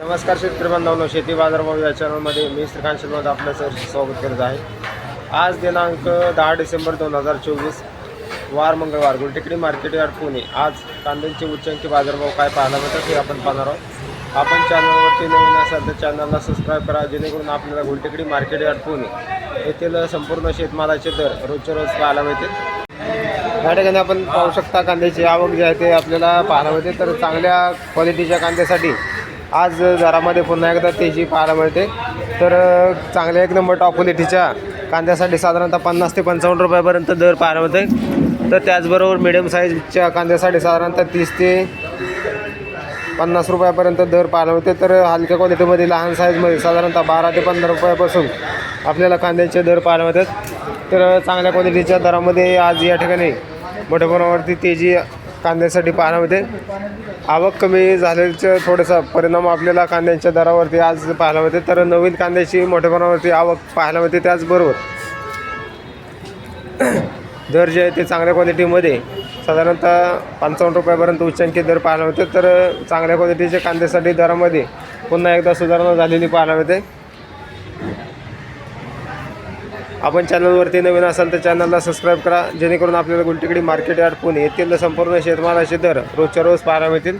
नमस्कार शेतकरी बांधवांनो शेती बाजारभाव या चॅनलमध्ये मी श्रीकांत शर्मा आपलं सर स्वागत करत आहे. आज दिनांक दहा डिसेंबर दोन हजार चोवीस वार मंगळवार गुलटेकडी मार्केट यार्ड पुणे. आज कांद्यांचे उच्चांकी बाजारभाव काय पाहायला मिळतात हे आपण पाहणार आहोत. आपण चॅनलवरती नवीन असाल तर चॅनलला सबस्क्राईब करा जेणेकरून आपल्याला गुलटेकडी मार्केट यार्ड पुणे येथील संपूर्ण शेतमालाचे दर रोजच्या रोज पाहायला मिळतील. या ठिकाणी आपण पाहू शकता कांद्याची आवक जी आहे ते आपल्याला पाहायला मिळते. तर चांगल्या क्वालिटीच्या कांद्यासाठी आज दरामध्ये पुन्हा एकदा तेजी पाहायला मिळते. तर चांगल्या एक नंबर टॉप क्वालिटीच्या कांद्यासाठी साधारणतः पन्नास ते पंचावन्न रुपयापर्यंत दर पाहायला मिळते तर त्याचबरोबर मिडियम साईजच्या कांद्यासाठी साधारणतः तीस ते पन्नास रुपयापर्यंत दर पाहायला मिळते तर हलक्या क्वालिटीमध्ये लहान साईजमध्ये साधारणतः बारा ते पंधरा रुपयापासून आपल्याला कांद्याचे दर पाहायला मिळतात. तर चांगल्या क्वालिटीच्या दरामध्ये आज या ठिकाणी मोठ्या प्रमाणावरती तेजी कांद्यासाठी पाहायला आवक कमी झालेल्याचं थोडासा परिणाम आपल्याला कांद्यांच्या दरावरती आज पाहायला मिळते तर नवीन कांद्याची मोठ्या प्रमाणावरती आवक पाहायला मिळते त्याचबरोबर दर जे आहे ते चांगल्या क्वालिटीमध्ये साधारणतः पंचावन्न रुपयापर्यंत उच्चांकी दर पाहायला मिळते तर चांगल्या क्वालिटीच्या कांद्यासाठी दरामध्ये पुन्हा एकदा सुधारणा झालेली पाहायला मिळते आपण चॅनलवरती नवीन असाल तर चॅनलला सबस्क्राईब करा जेणेकरून आपल्याला गुलटिकडी मार्केट यार्ड पुणे येथील संपूर्ण शेतमालाचे दर रोजच्या रोज पाहायला मिळतील.